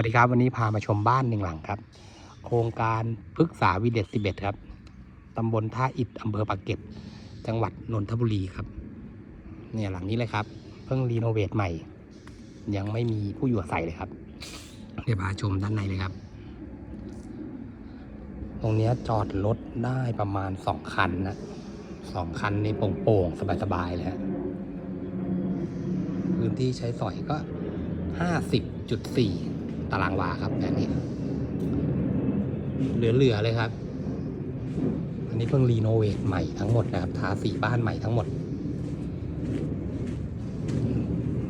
วัสดีครับวันนี้พามาชมบ้านหนึ่งหลังครับ โครงการพฤกษาวิเดช11ครับตำบลท่าอิฐอำเภอปากเกร็ดจังหวัดนนทบุรีครับ เนี่ยหลังนี้เลยครับ เพิ่งรีโนเวทใหม่ ยังไม่มีผู้อยู่อาศัยเลยครับเดี๋ยวพาชมด้านในเลยครับ ตรงนี้จอดรถได้ประมาณสองคันนะสองคันในโป่งๆสบายๆเลยฮะพื้นที่ใช้สอยก็ห้าสิบจุดสี่ ตารางวาครับแบบนี้ เหลือๆเลยครับ อันนี้เพิ่งรีโนเวทใหม่ทั้งหมดนะครับ ทาสีบ้านใหม่ทั้งหมด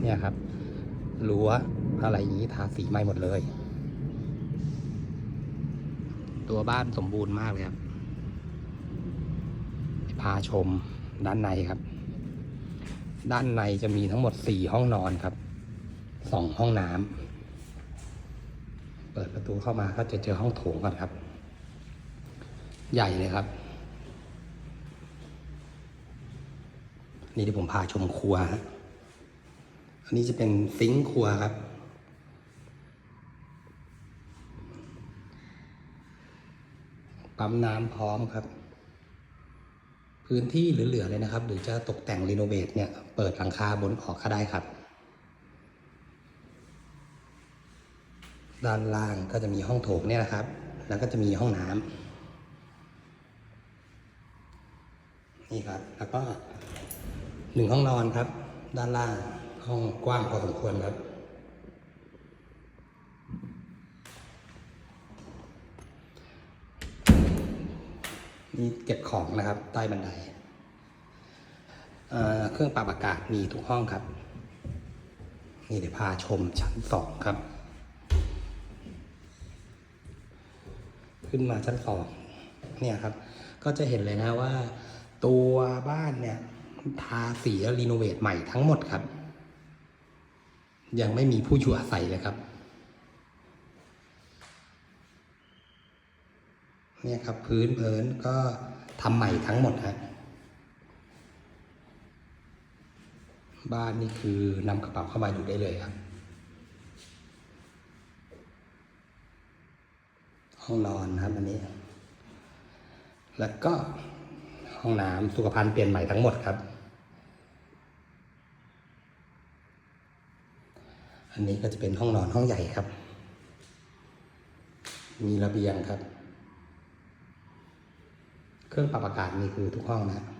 เนี่ยครับรั้วอะไรอย่างนี้ทาสีใหม่หมดเลย ตัวบ้านสมบูรณ์มากเลยครับ พาชมด้านในครับ ด้านในจะมีทั้งหมดสี่ห้องนอนครับสองห้องน้ำ เปิดประตูเข้ามาก็จะเจอห้องโถงก่อนครับ ใหญ่เลยครับ นี่ที่ผมพาชมครัว อันนี้จะเป็นซิงค์ครัวครับ ปั๊มน้ำพร้อมครับ พื้นที่เหลือๆเลยนะครับ หรือจะตกแต่งรีโนเวทเนี่ย เปิดหลังคาบนออกก็ได้ครับ ด้านล่างก็จะมีห้องโถงเนี่ยนะครับ แล้วก็จะมีห้องน้ำนี่ครับ แล้วก็หนึ่งห้องนอนครับ ด้านล่างห้องกว้างพอสมควรครับ นี่เก็บของนะครับ ใต้บันไดเเครื่องปรับอากาศมีทุกห้องครับ นี่เดี๋ยวพาชมชั้นสองครับ ขึ้นมาชั้นสองเนี่ยครับ ก็จะเห็นเลยนะว่า ตัวบ้านเนี่ยทาสีและรีโนเวทใหม่ทั้งหมดครับ ยังไม่มีผู้อยู่อาศัยเลยครับเนี่ยครับพื้นเพินก็ทำใหม่ทั้งหมดฮะบ้านนี่คือนำกระเป๋าเข้ามาอยู่ได้เลยครับ ห้องนอนนะครับอันนี้ แล้วก็ห้องน้ำสุขภัณฑ์เปลี่ยนใหม่ทั้งหมดครับ อันนี้ก็จะเป็นห้องนอนห้องใหญ่ครับ มีระเบียงครับ เครื่องปรับอากาศนี่คือทุกห้องนะบ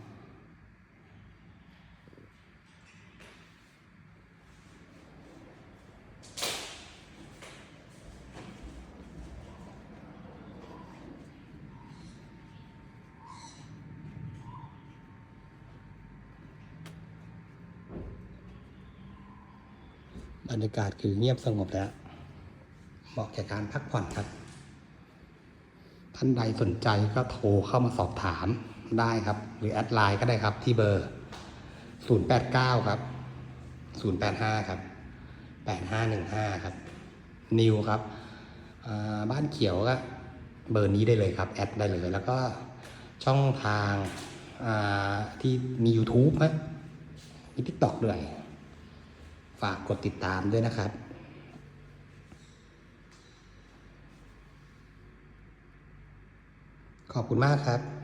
บรรยากาศคือเงียบสงบแล้ว เหมาะแก่การพักผ่อนครับ ท่านใดสนใจก็โทรเข้ามาสอบถามได้ครับ หรือแอดไลน์ก็ได้ครับที่เบอร์ 089 ครับ 085 ครับ 8515 ครับ นิวครับ บ้านเขียวก็เบอร์นี้ได้เลยครับ แอดได้เลย แล้วก็ช่องทางที่มี YouTube นะมี TikTok ด้วย ฝากกดติดตามด้วยนะครับขอบคุณมากครับ